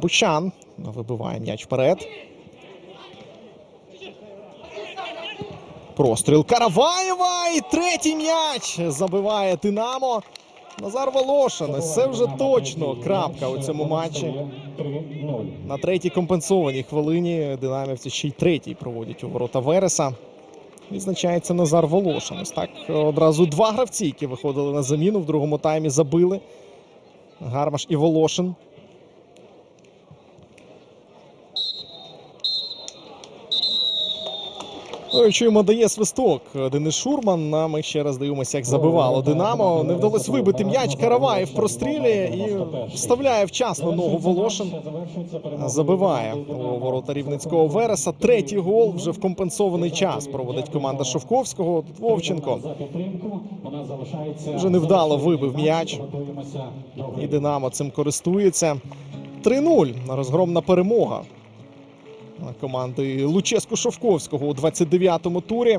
Бущан вибиває м'яч вперед. Простріл Караваєва і третій м'яч забиває Динамо. Назар Волошин. Це вже точно крапка у цьому матчі. На третій компенсованій хвилині динамівці ще й третій проводять у ворота Вереса. Відзначається Назар Волошин. Ось так одразу два гравці, які виходили на заміну в другому таймі, забили. Гармаш і Волошин. Ну, і Чуємо, дає свисток Денис Шурман. Ми ще раз дивимося, як забивало Динамо. Не вдалося вибити м'яч. Караваєв прострілює і вставляє вчасно ногу Волошин. Забиває у ворота рівницького Вереса. Третій гол вже в компенсований час проводить команда Шовковського. Тут Вовченко вже невдало вибив м'яч. І Динамо цим користується. 3-0. Розгромна перемога команди Луческо Шовковського у 29-му турі.